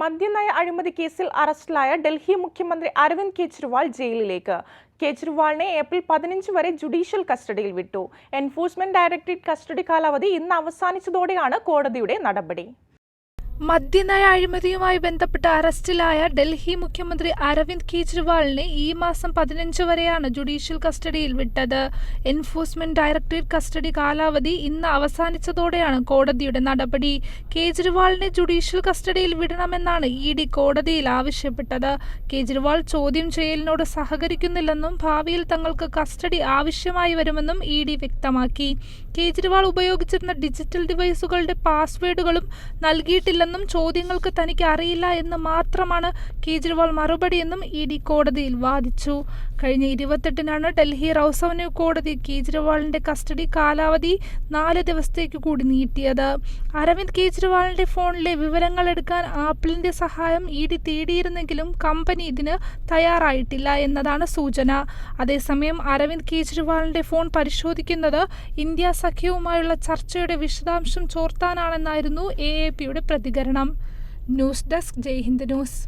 മദ്യനയ അഴിമതി കേസിൽ അറസ്റ്റിലായ ഡൽഹി മുഖ്യമന്ത്രി അരവിന്ദ് കെജ്രിവാൾ ജയിലിലേക്ക്. കെജ്രിവാളിനെ ഏപ്രിൽ പതിനഞ്ച് വരെ ജുഡീഷ്യൽ കസ്റ്റഡിയിൽ വിട്ടു. എൻഫോഴ്സ്മെന്റ് ഡയറക്ടറേറ്റ് കസ്റ്റഡി കാലാവധി ഇന്ന് അവസാനിച്ചതോടെയാണ് കോടതിയുടെ നടപടി. മദ്യനയ അഴിമതിയുമായി ബന്ധപ്പെട്ട് അറസ്റ്റിലായ ഡൽഹി മുഖ്യമന്ത്രി അരവിന്ദ് കെജ്രിവാളിനെ ഈ മാസം പതിനഞ്ച് വരെയാണ് ജുഡീഷ്യൽ കസ്റ്റഡിയിൽ വിട്ടത്. എൻഫോഴ്സ്മെന്റ് ഡയറക്ടറേറ്റ് കസ്റ്റഡി കാലാവധി ഇന്ന് അവസാനിച്ചതോടെയാണ് കോടതിയുടെ നടപടി. കേജ്രിവാളിനെ ജുഡീഷ്യൽ കസ്റ്റഡിയിൽ വിടണമെന്നാണ് ഇ ഡി കോടതിയിൽ ആവശ്യപ്പെട്ടത്. കേജ്രിവാൾ ചോദ്യം ചെയ്യലിനോട് സഹകരിക്കുന്നില്ലെന്നും ഭാവിയിൽ തങ്ങൾക്ക് കസ്റ്റഡി ആവശ്യമായി വരുമെന്നും ഇ ഡി വ്യക്തമാക്കി. കേജ്രിവാൾ ഉപയോഗിച്ചിരുന്ന ഡിജിറ്റൽ ഡിവൈസുകളുടെ പാസ്വേഡുകളും നൽകിയിട്ടില്ലെന്നും ചോദ്യങ്ങൾക്ക് തനിക്ക് അറിയില്ല എന്ന് മാത്രമാണ് കേജ്രിവാൾ മറുപടിയെന്നും ഇ ഡി കോടതിയിൽ വാദിച്ചു. കഴിഞ്ഞ ഇരുപത്തെട്ടിനാണ് ഡൽഹി റൌസ് അവന്യൂ കോടതി കേജ്രിവാളിന്റെ കസ്റ്റഡി കാലാവധി നാല് ദിവസത്തേക്ക് കൂടി നീട്ടിയത്. അരവിന്ദ് കേജ്രിവാളിന്റെ ഫോണിലെ വിവരങ്ങൾ എടുക്കാൻ ആപ്പിളിന്റെ സഹായം ഇ ഡി തേടിയിരുന്നെങ്കിലും കമ്പനി ഇതിന് തയ്യാറായിട്ടില്ല എന്നതാണ് സൂചന. അതേസമയം അരവിന്ദ് കേജ്രിവാളിന്റെ ഫോൺ പരിശോധിക്കുന്നത് ഇന്ത്യ സഖ്യവുമായുള്ള ചർച്ചയുടെ വിശദാംശം ചോർത്താനാണെന്നായിരുന്നു എ എ പിയുടെ പ്രതികരണം. News desk Jaihind news.